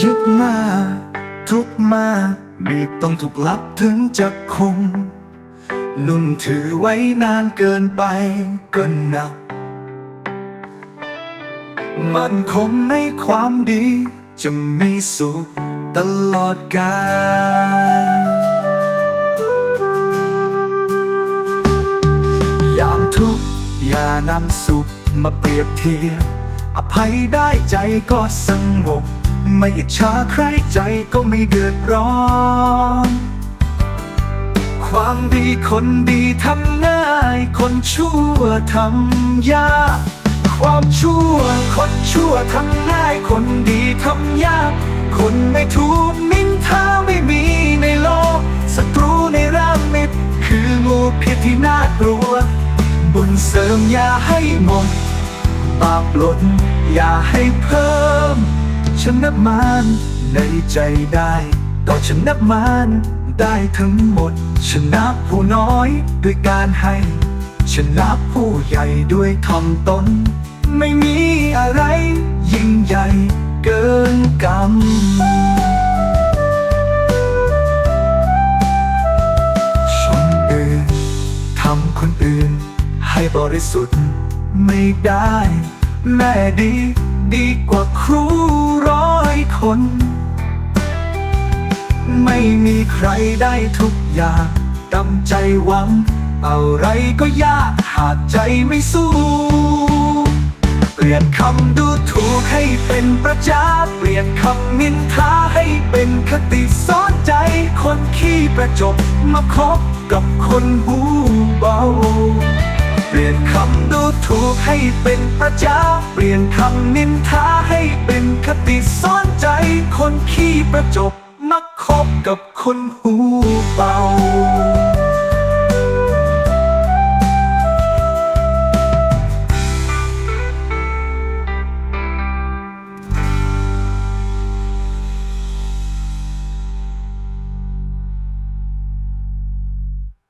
ยึดมา ทุกมาไม่ต้องถูกลับถึงจะคงนุ่นถือไว้นานเกินไปก็หนัก มันคงในความดี จะมีสุขตลอดกาลยามทุกข์อย่านำสุขมาเปรียบเทียบอภัยได้ใจก็สงบ ไม่อิจฉาใครใจก็ไม่เดือดร้อน ความดีคนดีทำง่าย คนชั่วทำยาก ความชั่วคนชั่วทำง่าย คนดีทำยาก คนไม่ถูกนินทาไม่มีในโลกศัตรูในร่างมิตรคืองูพิษที่น่ากลัว บุญเสริมอย่าให้หมดบาปลดอย่าให้เพิ่ม ฉันนับมันในใจได้ก็ฉันนับมันได้ทั้งหมดชนะผู้น้อยด้วยการให้ชนะผู้ใหญ่ด้วยทำตน ไม่มีอะไรยิ่งใหญ่เกินกรรมชนอื่นทำคนอื่นให้บริสุทธิ์ไม่ได้ แม่ดี ดีกว่าครูร้อยคน ไม่มีใครได้ทุกอย่างตามใจหวัง อะไรก็ยากหากใจไม่สู้เปลี่ยนคำดูถูกให้เป็นประจาเปลี่ยนคำนินทาให้เป็นคติสอนใจ คนขี้ประจบมาคบกับคนหูเบา เปลี่ยนคำ ถูกให้เป็นประจาเปลี่ยนคำนินทาให้เป็นคติสอนใจ คนขี้ประจบมักคบกับคนหูเบา